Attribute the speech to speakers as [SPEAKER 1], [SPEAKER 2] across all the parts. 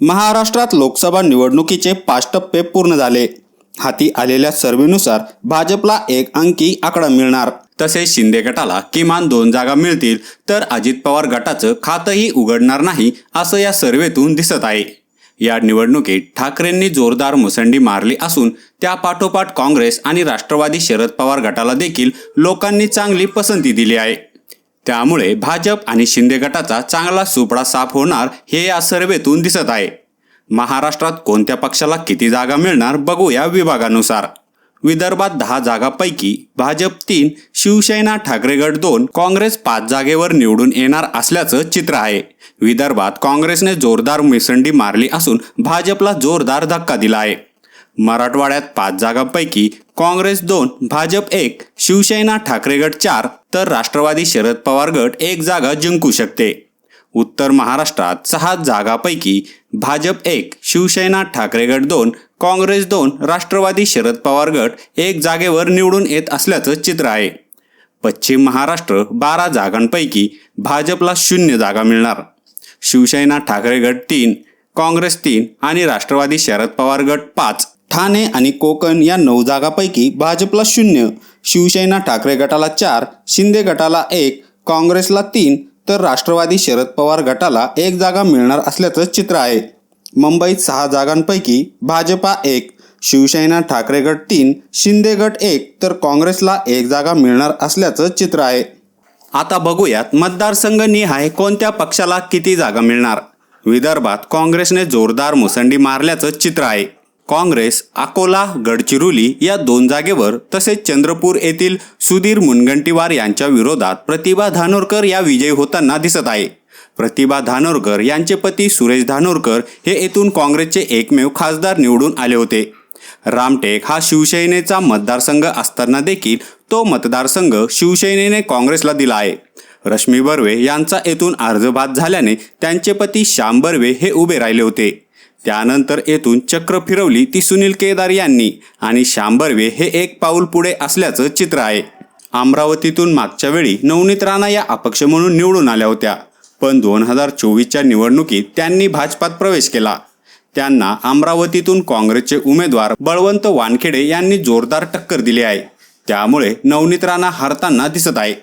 [SPEAKER 1] महाराष्ट्रात लोकसभा निवडणुकीचे पाच टप्पे पूर्ण झाले. हाती आलेल्या सर्व्हेनुसार भाजपला एक अंकी आकडा मिळणार. तसेच शिंदे गटाला किमान दोन जागा मिळतील तर अजित पवार गटाचं खातंही उघडणार नाही असं या सर्व्हेतून दिसत आहे. या निवडणुकीत ठाकरेंनी जोरदार मुसंडी मारली असून त्या पाठोपाठ काँग्रेस आणि राष्ट्रवादी शरद पवार गटाला देखील लोकांनी चांगली पसंती दिली आहे. त्यामुळे भाजप आणि शिंदे गटाचा चांगला सुपडा साफ होणार हे या सर्वेतून दिसत आहे. महाराष्ट्रात कोणत्या पक्षाला किती जागा मिळणार बघूया विभागानुसार. विदर्भात दहा जागापैकी भाजप तीन शिवसेना ठाकरेगड दोन काँग्रेस पाच जागेवर निवडून येणार असल्याचं चित्र आहे. विदर्भात काँग्रेसने जोरदार मिसंडी मारली असून भाजपला जोरदार धक्का दिला आहे. मराठवाड्यात पाच जागांपैकी काँग्रेस दोन भाजप एक शिवसेना ठाकरे गट चार तर राष्ट्रवादी शरद पवार गट एक जागा जिंकू शकते. उत्तर महाराष्ट्रात सहा जागापैकी भाजप एक शिवसेना ठाकरे गट दोन काँग्रेस दोन राष्ट्रवादी शरद पवार गट एक जागेवर निवडून येत असल्याचं चित्र आहे. पश्चिम महाराष्ट्र बारा जागांपैकी भाजपला शून्य जागा मिळणार. शिवसेना ठाकरे गट तीन काँग्रेस तीन आणि राष्ट्रवादी शरद पवार गट पाच ठाणे आणि कोकण या नऊ जागापैकी भाजपला शून्य शिवसेना ठाकरे गटाला चार शिंदे गटाला एक काँग्रेसला तीन तर राष्ट्रवादी शरद पवार गटाला एक जागा मिळणार असल्याचं चित्र आहे. मुंबईत सहा जागांपैकी भाजपा एक शिवसेना ठाकरे गट तीन शिंदे गट एक तर काँग्रेसला एक जागा मिळणार असल्याचं चित्र आहे. आता बघूयात मतदारसंघ निहाय कोणत्या पक्षाला किती जागा मिळणार? विदर्भात काँग्रेसने जोरदार मुसंडी मारल्याचं चित्र आहे. काँग्रेस अकोला गडचिरोली या दोन जागेवर तसेच चंद्रपूर येथील सुधीर मुनगंटीवार यांच्या विरोधात प्रतिभा धानोरकर या विजयी होताना दिसत आहे. प्रतिभा धानोरकर यांचे पती सुरेश धानोरकर हे येथून काँग्रेसचे एकमेव खासदार निवडून आले होते. रामटेक हा शिवसेनेचा मतदारसंघ असताना देखील तो मतदारसंघ शिवसेनेने काँग्रेसला दिला आहे. रश्मी बर्वे यांचा येथून अर्जबाद झाल्याने त्यांचे पती श्याम बर्वे हे उभे राहिले होते. त्यानंतर येथून चक्र फिरवली ती सुनील केदार यांनी आणि शांबर्वे हे एक पाऊल पुढे असल्याचं चित्र आहे. अमरावतीतून मागच्या वेळी नवनीत राणा या अपक्ष म्हणून निवडून आल्या होत्या पण दोन हजार चोवीसच्या निवडणुकीत त्यांनी भाजपात प्रवेश केला. त्यांना अमरावतीतून काँग्रेसचे उमेदवार बळवंत वानखेडे यांनी जोरदार टक्कर दिली आहे. त्यामुळे नवनीत राणा हरताना दिसत आहे.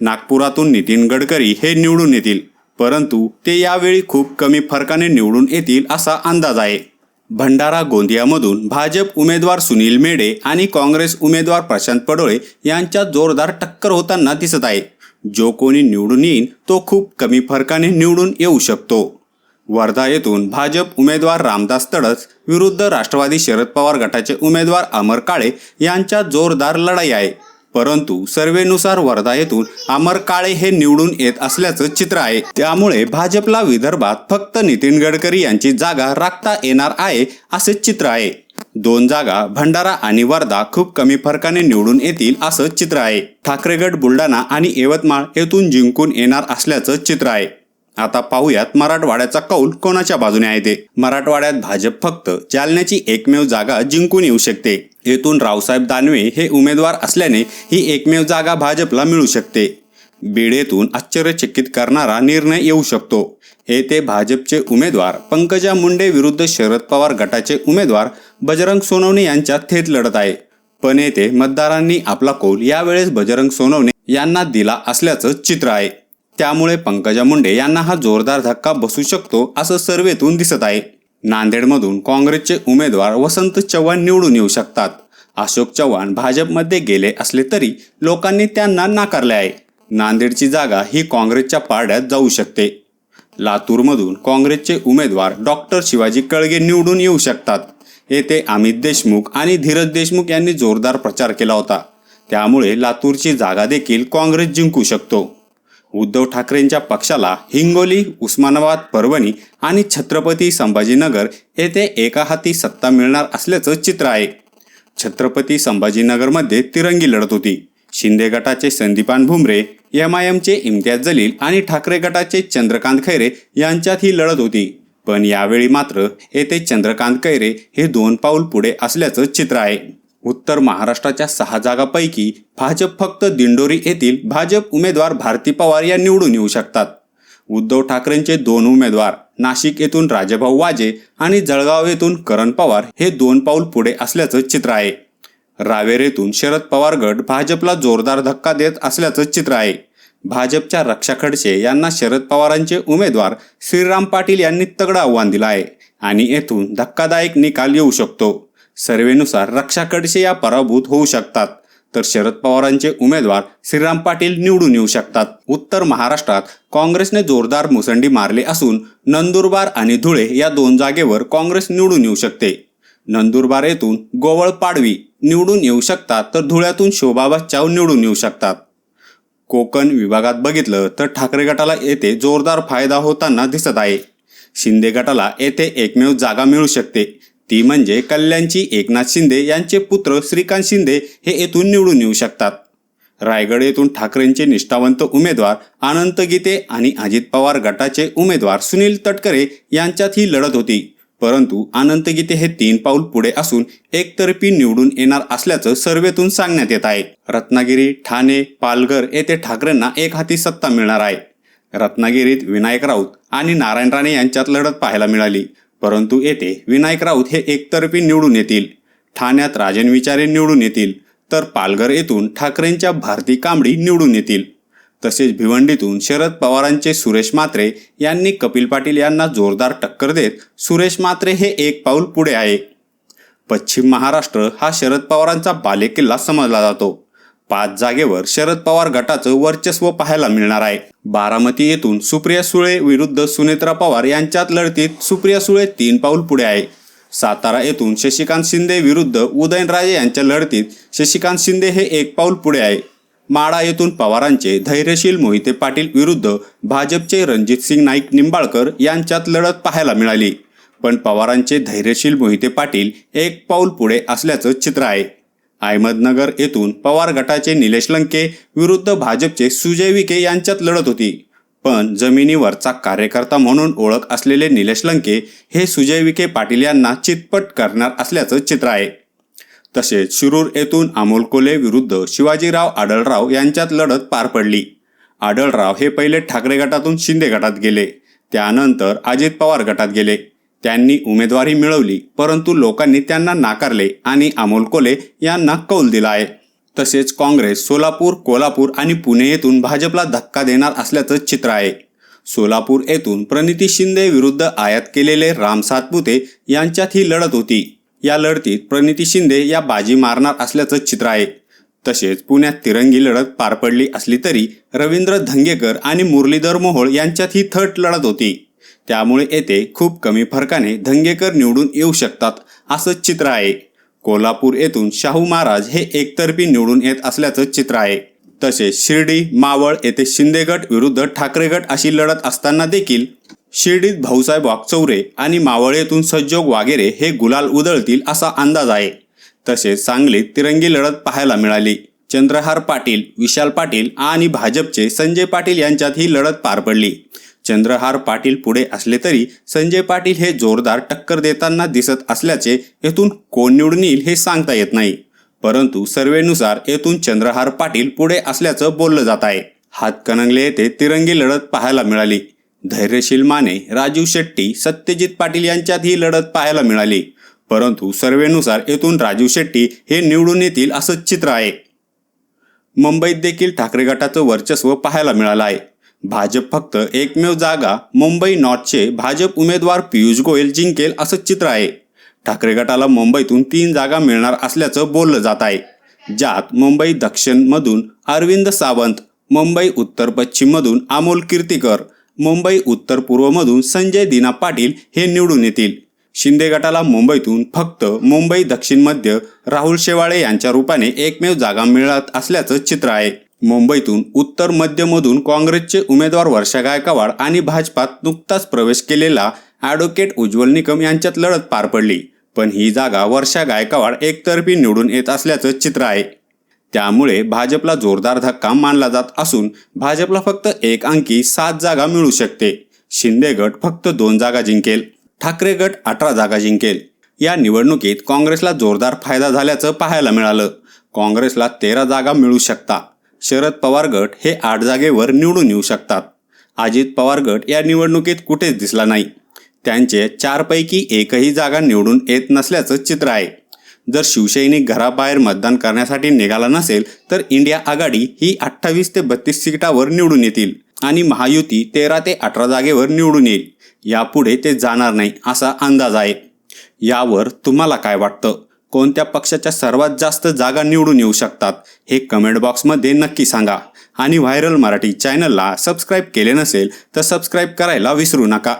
[SPEAKER 1] नागपुरातून नितीन गडकरी हे निवडून येतील. परंतु ते यावेळी खूप कमी फरकाने निवडून येतील असा अंदाज आहे. भंडारा गोंदियामधून भाजप उमेदवार सुनील मेढे आणि काँग्रेस उमेदवार प्रशांत पडोळे यांच्यात जोरदार टक्कर होताना दिसत आहे. जो कोणी निवडून येईल तो खूप कमी फरकाने निवडून येऊ शकतो. वर्धा येथून भाजप उमेदवार रामदास तडस विरुद्ध राष्ट्रवादी शरद पवार गटाचे उमेदवार अमर काळे यांच्यात जोरदार लढाई आहे. परंतु सर्वेनुसार वर्धा येथून अमर काळे हे निवडून येत असल्याचं चित्र आहे. त्यामुळे भाजपला विदर्भात फक्त नितीन गडकरी यांची जागा राखता येणार आहे असे चित्र आहे. दोन जागा भंडारा आणि वर्धा खूप कमी फरकाने निवडून येतील असं चित्र आहे. ठाकरेगड बुलढाणा आणि यवतमाळ येथून जिंकून येणार असल्याचं चित्र आहे. आता पाहूयात मराठवाड्याचा कौल कोणाच्या बाजूने आहे ते. मराठवाड्यात भाजप फक्त जालन्याची एकमेव जागा जिंकून येऊ शकते. येथून रावसाहेब दानवे हे उमेदवार असल्याने ही एकमेव जागा भाजपला मिळू शकते. बीडेतून आश्चर्यचकित करणारा निर्णय येऊ शकतो. येथे भाजपचे उमेदवार पंकजा मुंडे विरुद्ध शरद पवार गटाचे उमेदवार बजरंग सोनवणे यांच्यात थेट लढत आहे. पण येथे मतदारांनी आपला कौल यावेळेस बजरंग सोनवणे यांना दिला असल्याचं चित्र आहे. त्यामुळे पंकजा मुंडे यांना हा जोरदार धक्का बसू शकतो असं सर्वेतून दिसत आहे. नांदेडमधून काँग्रेसचे उमेदवार वसंत चव्हाण निवडून येऊ शकतात. अशोक चव्हाण भाजपमध्ये गेले असले तरी लोकांनी त्यांना नाकारले आहे. नांदेडची जागा ही काँग्रेसच्या पारड्यात जाऊ शकते. लातूरमधून काँग्रेसचे उमेदवार डॉक्टर शिवाजी कळगे निवडून येऊ शकतात. येथे अमित देशमुख आणि धीरज देशमुख यांनी जोरदार प्रचार केला होता. त्यामुळे लातूरची जागा देखील काँग्रेस जिंकू शकतो. उद्धव ठाकरेंच्या पक्षाला हिंगोली उस्मानाबाद परभणी आणि छत्रपती संभाजीनगर येथे एका हाती सत्ता मिळणार असल्याचं चित्र आहे. छत्रपती संभाजीनगरमध्ये तिरंगी लढत होती. शिंदे गटाचे संदीपान भुमरे एम आय एमचे इम्तियाज जलील आणि ठाकरे गटाचे चंद्रकांत खैरे यांच्यात ही लढत होती. पण यावेळी मात्र येथे चंद्रकांत खैरे हे दोन पाऊल पुढे असल्याचं चित्र आहे. उत्तर महाराष्ट्राच्या सहा जागापैकी भाजप फक्त दिंडोरी येथील भाजप उमेदवार भारती पवार या निवडून येऊ शकतात. उद्धव ठाकरेंचे दोन उमेदवार नाशिक येथून राजेभाऊ वाजे आणि जळगाव येथून करण पवार हे दोन पाऊल पुढे असल्याचं चित्र आहे. रावेर येथून शरद पवार गट भाजपला जोरदार धक्का देत असल्याचं चित्र आहे. भाजपच्या रक्षा खडसे यांना शरद पवारांचे उमेदवार श्रीराम पाटील यांनी तगडं आव्हान दिलं आहे आणि येथून धक्कादायक निकाल येऊ शकतो. सर्वेनुसार रक्षा या पराभूत होऊ शकतात. तर शरद पवारांचे उमेदवार श्रीराम पाटील निवडून येऊ शकतात. उत्तर महाराष्ट्रात काँग्रेसने जोरदार मुसंडी मारली असून नंदुरबार आणि धुळे या दोन जागेवर काँग्रेस निवडून येऊ शकते. नंदुरबार येथून गोवळ पाडवी निवडून येऊ शकतात तर धुळ्यातून शोभा बच्चाव निवडून येऊ शकतात. कोकण विभागात बघितलं तर ठाकरे गटाला येथे जोरदार फायदा होताना दिसत आहे. शिंदे गटाला येथे एकमेव जागा मिळू शकते. ती म्हणजे कल्याणची एकनाथ शिंदे यांचे पुत्र श्रीकांत शिंदे हे येथून निवडून येऊ शकतात. रायगड येथून ठाकरेंचे निष्ठावंत उमेदवार अनंत गीते आणि अजित पवार गटाचे उमेदवार सुनील तटकरे यांच्यात ही लढत होती. परंतु अनंत गीते हे तीन पाऊल पुढे असून एकतर्फी निवडून येणार असल्याचं सर्वेतून सांगण्यात येत आहे. रत्नागिरी ठाणे पालघर येथे ठाकरेंना एक हाती सत्ता मिळणार आहे. रत्नागिरीत विनायक राऊत आणि नारायण राणे यांच्यात लढत पाहायला मिळाली. परंतु येथे विनायक राऊत हे एकतर्फी निवडून येतील. ठाण्यात राजन विचारे निवडून येतील. तर पालघर येथून ठाकरेंच्या भारती कांबडी निवडून येतील. तसेच भिवंडीतून शरद पवारांचे सुरेश मात्रे यांनी कपिल पाटील यांना जोरदार टक्कर देत सुरेश मात्रे हे एक पाऊल पुढे आहे. पश्चिम महाराष्ट्र हा शरद पवारांचा बालेकिल्ला समजला जातो. पाच जागेवर शरद पवार गटाचं वर्चस्व पाहायला मिळणार आहे. बारामती येथून सुप्रिया सुळे विरुद्ध सुनेत्रा पवार यांच्यात लढतीत सुप्रिया सुळे तीन पाऊल पुढे आहे. सातारा येथून शशिकांत शिंदे विरुद्ध उदयनराजे यांच्या लढतीत शशिकांत शिंदे हे एक पाऊल पुढे आहे. माडा येथून पवारांचे धैर्यशील मोहिते पाटील विरुद्ध भाजपचे रणजित सिंग नाईक निंबाळकर यांच्यात लढत पाहायला मिळाली. पण पवारांचे धैर्यशील मोहिते पाटील एक पाऊल पुढे असल्याचं चित्र आहे. अहमदनगर येथून पवार गटाचे निलेश लंके विरुद्ध भाजपचे सुजय विखे यांच्यात लढत होती. पण जमिनीवरचा कार्यकर्ता म्हणून ओळख असलेले निलेश लंके हे सुजय विखे पाटील यांना चितपट करणार असल्याचं चित्र आहे. तसेच शिरूर येथून अमोल कोले विरुद्ध शिवाजीराव आडळराव यांच्यात लढत पार पडली. आडळराव हे पहिले ठाकरे गटातून शिंदे गटात गेले. त्यानंतर अजित पवार गटात गेले. त्यांनी उमेदवारी मिळवली परंतु लोकांनी त्यांना नाकारले आणि अमोल कोले यांना कौल दिला आहे. तसेच काँग्रेस सोलापूर कोल्हापूर आणि पुणे येथून भाजपला धक्का देणार असल्याचं चित्र आहे. सोलापूर येथून प्रणिती शिंदे विरुद्ध आयात केलेले राम सातपुते यांच्यात ही लढत होती. या लढतीत प्रणिती शिंदे या बाजी मारणार असल्याचं चित्र आहे. तसेच पुण्यात तिरंगी लढत पार पडली असली तरी रवींद्र धंगेकर आणि मुरलीधर मोहोळ यांच्यात ही थट लढत होती. त्यामुळे येथे खूप कमी फरकाने धंगेकर निवडून येऊ शकतात असं चित्र आहे. कोल्हापूर येथून शाहू महाराज हे एकतर्फी निवडून येत असल्याचं चित्र आहे. तसेच शिर्डी मावळ येथे शिंदे गट विरुद्ध ठाकरे गट अशी लढत असताना देखील शिर्डीत भाऊसाहेब वागचौरे आणि मावळ येथून सज्जोग वागेरे हे गुलाल उधळतील असा अंदाज आहे. तसेच सांगलीत तिरंगी लढत पाहायला मिळाली. चंद्रहार पाटील विशाल पाटील आणि भाजपचे संजय पाटील यांच्यात ही लढत पार पडली. चंद्रहार पाटील पुढे असले तरी संजय पाटील हे जोरदार टक्कर देताना दिसत असल्याचे येथून कोण निवडून येईल हे सांगता येत नाही. परंतु सर्वेनुसार येथून चंद्रहार पाटील पुढे असल्याचं बोललं जात आहे. हातकणंगले येथे तिरंगी लढत पाहायला मिळाली. धैर्यशील माने राजीव शेट्टी सत्यजित पाटील यांच्यात ही लढत पाहायला मिळाली. परंतु सर्वेनुसार येथून राजीव शेट्टी हे निवडून येतील असं चित्र आहे. मुंबईत देखील ठाकरे गटाचं वर्चस्व पाहायला मिळालं आहे. भाजप फक्त एकमेव जागा मुंबई नॉर्थचे भाजप उमेदवार पियुष गोयल जिंकेल असं चित्र आहे. ठाकरे गटाला मुंबईतून तीन जागा मिळणार असल्याचं बोललं जात आहे. ज्यात मुंबई दक्षिणमधून अरविंद सावंत मुंबई उत्तर पश्चिममधून अमोल कीर्तीकर मुंबई उत्तर पूर्वमधून संजय दिना पाटील हे निवडून येतील. शिंदे गटाला मुंबईतून फक्त मुंबई दक्षिण मध्य राहुल शेवाळे यांच्या रूपाने एकमेव जागा मिळत असल्याचं चित्र आहे. मुंबईतून उत्तर मध्यमधून काँग्रेसचे उमेदवार वर्षा गायकवाड आणि भाजपात नुकताच प्रवेश केलेला ॲडव्होकेट उज्ज्वल निकम यांच्यात लढत पार पडली. पण ही जागा वर्षा गायकवाड एकतर्फी निवडून येत असल्याचं चित्र आहे. त्यामुळे भाजपला जोरदार धक्का मानला जात असून भाजपला फक्त एक अंकी सात जागा मिळू शकते. शिंदे गट फक्त दोन जागा जिंकेल. ठाकरे गट अठरा जागा जिंकेल. या निवडणुकीत काँग्रेसला जोरदार फायदा झाल्याचं पाहायला मिळालं. काँग्रेसला तेरा जागा मिळू शकता. शरद पवार गट हे आठ जागेवर निवडून येऊ शकतात. अजित पवार गट या निवडणुकीत कुठेच दिसला नाही. त्यांचे चारपैकी एकही जागा निवडून येत नसल्याचं चित्र आहे. जर शिवसैनिक घराबाहेर मतदान करण्यासाठी निघाला नसेल तर इंडिया आघाडी ही अठ्ठावीस ते बत्तीस सीटावर निवडून येतील आणि महायुती तेरा ते अठरा जागेवर निवडून येईल. यापुढे ते जाणार नाही असा अंदाज आहे. यावर तुम्हाला काय वाटतं? कोणत्या पक्षाच्या सर्वात जास्त जागा निवडून येऊ शकतात हे कमेंट बॉक्समध्ये नक्की सांगा. आणि व्हायरल मराठी चॅनलला सबस्क्राईब केले नसेल तर सबस्क्राईब करायला विसरू नका.